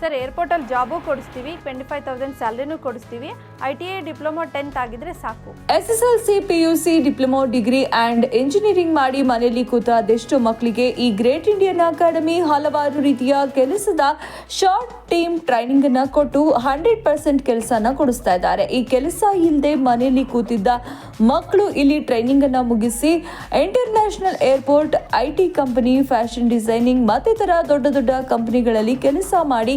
Sir ಏರ್ಪೋರ್ಟಲ್ಲಿ job ಕೊಡಿಸ್ತೀವಿ twenty five thousand ಸ್ಯಾಲ್ರಿನೂ ಕೊಡಿಸ್ತೀವಿ. I T I diploma tenth ಆಗಿದ್ರೆ ಸಾಕು. S S L C, P U C, diploma degree and engineering ಮಾಡಿ ಮನೆಯಲ್ಲಿ ಕೂತ ಅದೆಷ್ಟೋ ಮಕ್ಕಳಿಗೆ ಈ ಗ್ರೇಟ್ ಇಂಡಿಯನ್ ಅಕಾಡೆಮಿ ಹಲವಾರು ರೀತಿಯ ಕೆಲಸದ ಶಾರ್ಟ್ ಟೀಮ್ ಟ್ರೈನಿಂಗ್ ಅನ್ನ ಕೊಟ್ಟು ಹಂಡ್ರೆಡ್ ಪರ್ಸೆಂಟ್ ಕೆಲಸನ ಕೊಡಿಸ್ತಾ ಇದ್ದಾರೆ. ಈ ಕೆಲಸ ಇಲ್ಲದೆ ಮನೆಯಲ್ಲಿ ಕೂತಿದ್ದ ಮಕ್ಕಳು ಇಲ್ಲಿ ಟ್ರೈನಿಂಗ್ ಅನ್ನ ಮುಗಿಸಿ international airport I T company fashion designing ಮತ್ತಿತರ ದೊಡ್ಡ ದೊಡ್ಡ ಕಂಪನಿಗಳಲ್ಲಿ ಕೆಲಸ ಮಾಡಿ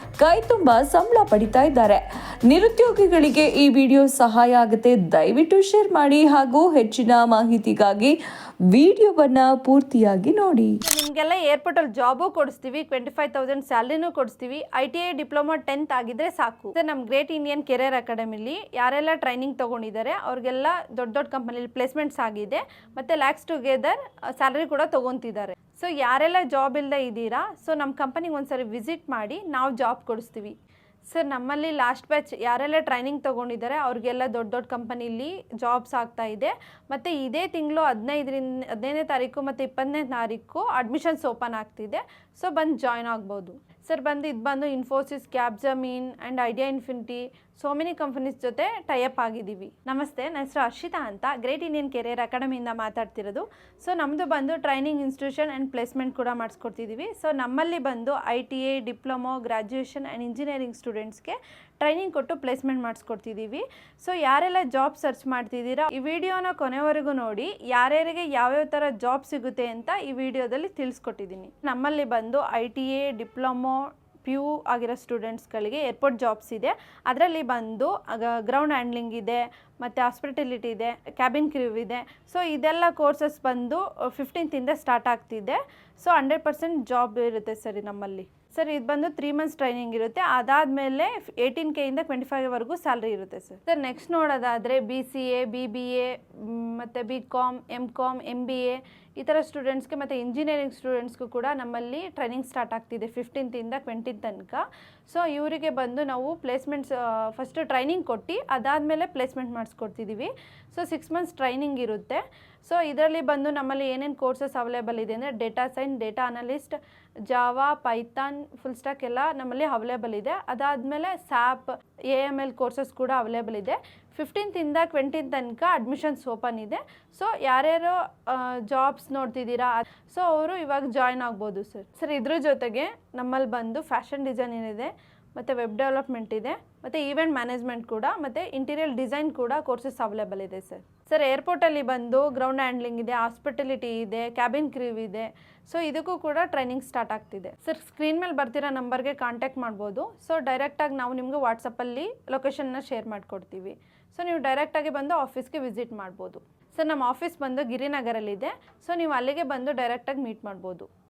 ಕೈ ತುಂಬ ಸಂಬಳ ಪಡಿತಾ ಇದ್ದಾರೆ. ನಿರುದ್ಯೋಗಿಗಳಿಗೆ ಈ ವಿಡಿಯೋ ಸಹಾಯ ಆಗುತ್ತೆ. ದಯವಿಟ್ಟು ಶೇರ್ ಮಾಡಿ ಹಾಗೂ ಹೆಚ್ಚಿನ ಮಾಹಿತಿಗಾಗಿ ವಿಡಿಯೋವನ್ನ ಪೂರ್ತಿಯಾಗಿ ನೋಡಿ. ನಿಮಗೆಲ್ಲ ಏರ್ಪೋರ್ಟಲ್ಲಿ ಜಾಬು ಕೊಡಿಸ್ತೀವಿ. ಟ್ವೆಂಟಿ ಫೈವ್ ತೌಸಂಡ್ ಸ್ಯಾಲ್ರಿನೂ ಕೊಡಿಸ್ತೀವಿ. I T I diploma tenth ಆಗಿದ್ರೆ ಸಾಕು. ನಮ್ಮ ಗ್ರೇಟ್ ಇಂಡಿಯನ್ ಕೆರಿಯರ್ ಅಕಾಡೆಮಿಲಿ ಯಾರೆಲ್ಲ ಟ್ರೈನಿಂಗ್ ತಗೊಂಡಿದ್ದಾರೆ, ಅವ್ರಿಗೆಲ್ಲ ದೊಡ್ಡ ದೊಡ್ಡ ಕಂಪನಿಲಿ ಪ್ಲೇಸ್ಮೆಂಟ್ಸ್ ಆಗಿದೆ, ಮತ್ತು ಲ್ಯಾಕ್ಸ್ ಟುಗೆದರ್ ಸ್ಯಾಲ್ರಿ ಕೂಡ ತೊಗೊತಿದ್ದಾರೆ. ಸೊ, ಯಾರೆಲ್ಲ ಜಾಬ್ ಇಲ್ಲದೆ ಇದ್ದೀರಾ, ಸೊ ನಮ್ಮ ಕಂಪನಿಗೆ ಒಂದ್ಸರಿ ವಿಸಿಟ್ ಮಾಡಿ, ನಾವು ಜಾಬ್ ಕೊಡಿಸ್ತೀವಿ ಸರ್, ನಮ್ಮಲ್ಲಿ ಲಾಸ್ಟ್ ಬ್ಯಾಚ್ ಯಾರೆಲ್ಲ ಟ್ರೈನಿಂಗ್ ತೊಗೊಂಡಿದ್ದಾರೆ, ಅವ್ರಿಗೆಲ್ಲ ದೊಡ್ಡ ದೊಡ್ಡ ಕಂಪನಿಲಿ ಜಾಬ್ಸ್ ಆಗ್ತಾ ಇದೆ. ಮತ್ತು ಇದೇ ತಿಂಗಳು ಹದಿನೈದರಿಂದ, ಹದಿನೈದನೇ ತಾರೀಕು ಮತ್ತು ಇಪ್ಪತ್ತನೇ ತಾರೀಕು ಅಡ್ಮಿಷನ್ಸ್ ಓಪನ್ ಆಗ್ತಿದೆ. ಸೊ ಬಂದು ಜಾಯ್ನ್ ಆಗ್ಬೋದು. ಸರ್ ಬಂದು ಇದು ಬಂದು Infosys ಕ್ಯಾಬ್ಜಮೀನ್ and Idea Infinity so many companies ಜೊತೆ ಟೈಅಪ್ ಆಗಿದ್ದೀವಿ ನಮಸ್ತೆ ನನ್ನ ಹೆಸರು ಹರ್ಷಿತಾ ಅಂತ ಗ್ರೇಟ್ ಇಂಡಿಯನ್ ಕೆರಿಯರ್ ಅಕಾಡೆಮಿಯಿಂದ ಮಾತಾಡ್ತಿರೋದು. ಸೊ ನಮ್ಮದು ಬಂದು ಟ್ರೈನಿಂಗ್ ಇನ್ಸ್ಟಿಟ್ಯೂಷನ್ ಆ್ಯಂಡ್ ಪ್ಲೇಸ್ಮೆಂಟ್ ಕೂಡ ಮಾಡಿಸ್ಕೊಡ್ತಿದ್ದೀವಿ ಸೊ ನಮ್ಮಲ್ಲಿ ಬಂದು I T A diploma graduation and engineering ಸ್ಟೂಡೆಂಟ್ಸ್ಗೆ ಟ್ರೈನಿಂಗ್ ಕೊಟ್ಟು ಪ್ಲೇಸ್ಮೆಂಟ್ ಮಾಡಿಸ್ಕೊಡ್ತಿದ್ದೀವಿ. ಸೊ ಯಾರೆಲ್ಲ ಜಾಬ್ ಸರ್ಚ್ ಮಾಡ್ತಿದ್ದೀರಾ, ಈ ವಿಡಿಯೋನ ಕೊನೆವರೆಗೂ ನೋಡಿ, ಯಾರ್ಯಾರಿಗೆ ಯಾವ್ಯಾವ ಥರ ಜಾಬ್ ಸಿಗುತ್ತೆ ಅಂತ ಈ ವಿಡಿಯೋದಲ್ಲಿ ತಿಳಿಸ್ಕೊಟ್ಟಿದ್ದೀನಿ. ನಮ್ಮಲ್ಲಿ ಬಂದು I T A diploma P U ಆಗಿರೋ ಸ್ಟೂಡೆಂಟ್ಸ್ಗಳಿಗೆ ಏರ್ಪೋರ್ಟ್ ಜಾಬ್ಸ್ ಇದೆ. ಅದರಲ್ಲಿ ಬಂದು ಗ್ರೌಂಡ್ ಹ್ಯಾಂಡ್ಲಿಂಗ್ ಇದೆ, ಮತ್ತು ಹಾಸ್ಪಿಟಲಿಟಿ ಇದೆ ಕ್ಯಾಬಿನ್ ಕ್ರೀವ್ ಇದೆ. ಸೊ ಇದೆಲ್ಲ ಕೋರ್ಸಸ್ ಬಂದು ಫಿಫ್ಟೀನ್ತಿಂದ ಸ್ಟಾರ್ಟ್ ಆಗ್ತಿದೆ. ಸೊ ಹಂಡ್ರೆಡ್ ಪರ್ಸೆಂಟ್ ಜಾಬ್ ಇರುತ್ತೆ ಸರಿ ನಮ್ಮಲ್ಲಿ. ಸರ್, ಇದು ಬಂದು ತ್ರೀ ಮಂತ್ಸ್ ಟ್ರೈನಿಂಗ್ ಇರುತ್ತೆ. ಅದಾದಮೇಲೆ ಏಯ್ಟೀನ್ ಇಂದ ಟ್ವೆಂಟಿ ಫೈವ್ವರೆಗೂ ಸ್ಯಾಲ್ರಿ ಇರುತ್ತೆ ಸರ್. ಸರ್ ನೆಕ್ಸ್ಟ್ ನೋಡೋದಾದರೆ B C A B B A ಮತ್ತು B com M com M B A ಈ ಥರ ಸ್ಟೂಡೆಂಟ್ಸ್ಗೆ ಮತ್ತು ಇಂಜಿನಿಯರಿಂಗ್ ಸ್ಟೂಡೆಂಟ್ಸ್ಗೂ ಕೂಡ ನಮ್ಮಲ್ಲಿ ಟ್ರೈನಿಂಗ್ ಸ್ಟಾರ್ಟ್ ಆಗ್ತಿದೆ ಫಿಫ್ಟೀನ್ತಿಂದ ಟ್ವೆಂಟಿ ತನಕ. ಸೊ ಇವರಿಗೆ ಬಂದು ನಾವು ಪ್ಲೇಸ್ಮೆಂಟ್ಸ್ ಫಸ್ಟು ಟ್ರೈನಿಂಗ್ ಕೊಟ್ಟು ಅದಾದಮೇಲೆ ಪ್ಲೇಸ್ಮೆಂಟ್ ಮಾಡಿಸ್ಕೊಡ್ತಿದ್ದೀವಿ ಸೊ ಸಿಕ್ಸ್ ಮಂತ್ಸ್ ಟ್ರೈನಿಂಗ್ ಇರುತ್ತೆ. ಸೊ ಇದರಲ್ಲಿ ಬಂದು ನಮ್ಮಲ್ಲಿ ಏನೇನು ಕೋರ್ಸಸ್ ಅವೈಲೇಬಲ್ ಇದೆ ಅಂದರೆ data science data analyst Java Python full stack ಎಲ್ಲ ನಮ್ಮಲ್ಲಿ ಅವೈಲೇಬಲ್ ಇದೆ. ಅದಾದಮೇಲೆ SAP A M L courses ಕೂಡ ಅವೈಲೇಬಲ್ ಇದೆ. ಫಿಫ್ಟೀನ್ತಿಂದ ಟ್ವೆಂಟೀನ್ ತನಕ ಅಡ್ಮಿಷನ್ಸ್ ಓಪನ್ ಇದೆ. ಸೊ ಯಾರ್ಯಾರು ಜಾಬ್ಸ್ ನೋಡ್ತಿದ್ದೀರಾ? ಸೊ ಅವರು ಇವಾಗ ಜಾಯ್ನ್ ಆಗ್ಬೋದು ಸರ್ ಸರ್ ಇದ್ರ ಜೊತೆಗೆ ನಮ್ಮಲ್ಲಿ ಬಂದು ಫ್ಯಾಷನ್ ಡಿಸೈನ್ ಏನಿದೆ. ಮತ್ತು ವೆಬ್ ಡೆವಲಪ್ಮೆಂಟ್ ಇದೆ, ಮತ್ತು ಈವೆಂಟ್ ಮ್ಯಾನೇಜ್ಮೆಂಟ್ ಕೂಡ, ಮತ್ತು ಇಂಟೀರಿಯರ್ ಡಿಸೈನ್ ಕೂಡ ಕೋರ್ಸಸ್ ಅವೈಲೇಬಲ್ ಇದೆ ಸರ್ ಸರ್ ಏರ್ಪೋರ್ಟಲ್ಲಿ ಬಂದು ಗ್ರೌಂಡ್ ಹ್ಯಾಂಡ್ಲಿಂಗ್ ಇದೆ ಹಾಸ್ಪಿಟಲಿಟಿ ಇದೆ ಕ್ಯಾಬಿನ್ ಕ್ರೀವ್ ಇದೆ. ಸೊ ಇದಕ್ಕೂ ಕೂಡ ಟ್ರೈನಿಂಗ್ ಸ್ಟಾರ್ಟ್ ಆಗ್ತಿದೆ. ಸರ್ ಸ್ಕ್ರೀನ್ ಮೇಲೆ ಬರ್ತಿರೋ ನಂಬರ್ಗೆ ಕಾಂಟ್ಯಾಕ್ಟ್ ಮಾಡ್ಬೋದು. ಸೊ ಡೈರೆಕ್ಟಾಗಿ ನಾವು ನಿಮಗೆ ವಾಟ್ಸಪ್ಪಲ್ಲಿ ಲೊಕೇಶನ್ನ ಶೇರ್ ಮಾಡಿಕೊಡ್ತೀವಿ. ಸೊ ನೀವು ಡೈರೆಕ್ಟಾಗಿ ಬಂದು ಆಫೀಸ್ಗೆ ವಿಸಿಟ್ ಮಾಡ್ಬೋದು. ಸರ್ ನಮ್ಮ ಆಫೀಸ್ ಬಂದು ಗಿರಿನಗರಲ್ಲಿದೆ. ಸೊ ನೀವು ಅಲ್ಲಿಗೆ ಬಂದು ಡೈರೆಕ್ಟಾಗಿ ಮೀಟ್ ಮಾಡ್ಬೋದು.